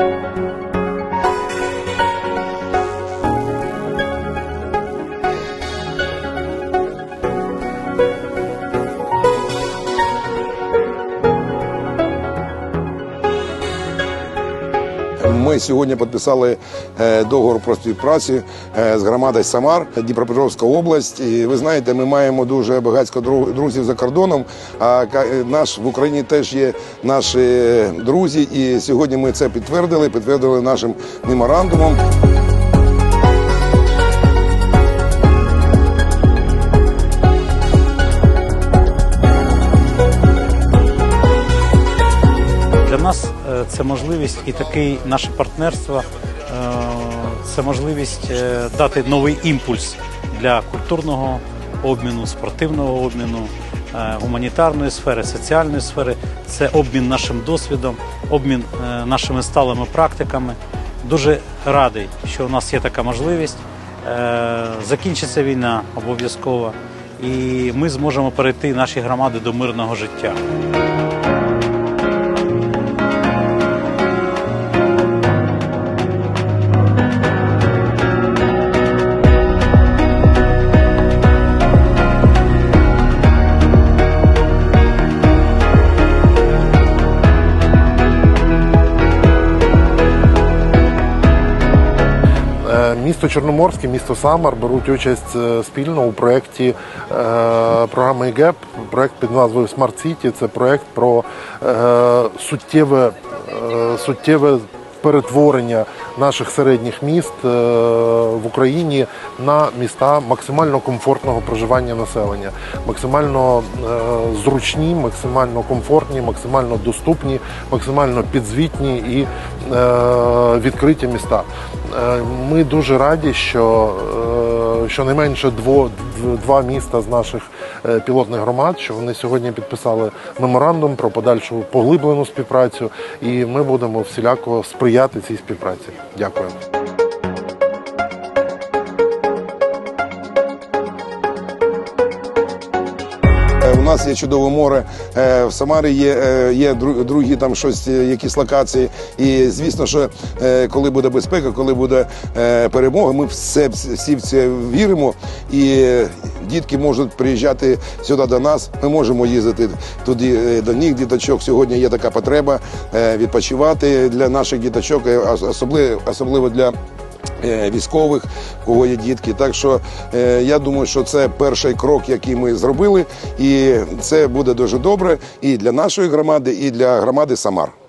you Сьогодні підписали е, договор про співпрацю е, з громадою Самар, Дніпропетровська область. І ви знаєте, ми маємо дуже багатько дру- друзів за кордоном. А е, наш в Україні теж є наші друзі. І сьогодні ми це підтвердили, підтвердили нашим меморандумом. Для нас це можливість і таке наше партнерство е, це можливість е, дати новий імпульс для культурного обміну, спортивного обміну, е, гуманітарної сфери, соціальної сфери. Це обмін нашим досвідом, обмін нашими сталими практиками. Дуже радий, що у нас є така можливість. Закінчиться війна обов'язково, і ми зможемо перейти наші громади до мирного життя. Місто Чорноморське, місто Самар беруть участь е, спільно у проєкті е, програми ГЕП, проєкт під назвою Smart City. Це проєкт про е, суттєве, суттєве перетворення наших середніх міст е, в Україні на міста максимально комфортного проживання населення, максимально е, зручні, максимально комфортні, максимально доступні, максимально підзвітні і е, відкриті міста. Ми дуже раді, що щонайменше дво, два міста з наших е, пілотних громад, що вони сьогодні підписали меморандум про подальшу поглиблену співпрацю, і ми будемо всіляко сприяти цій співпраці. Дякую. Нас є чудове море. е, В Самарі є, е, є другі там щось, е, якісь локації. І звісно, що коли буде безпека, коли буде перемога, ми все всі в це віримо. І дітки можуть приїжджати сюди до нас. Ми можемо їздити туди до них діточок. Сьогодні є така потреба відпочивати для наших діточок, особливо особливо для. Е, Військових, у кого є дітки, так що е, я думаю, що це перший крок, який ми зробили, і це буде дуже добре і для нашої громади, і для громади Самар.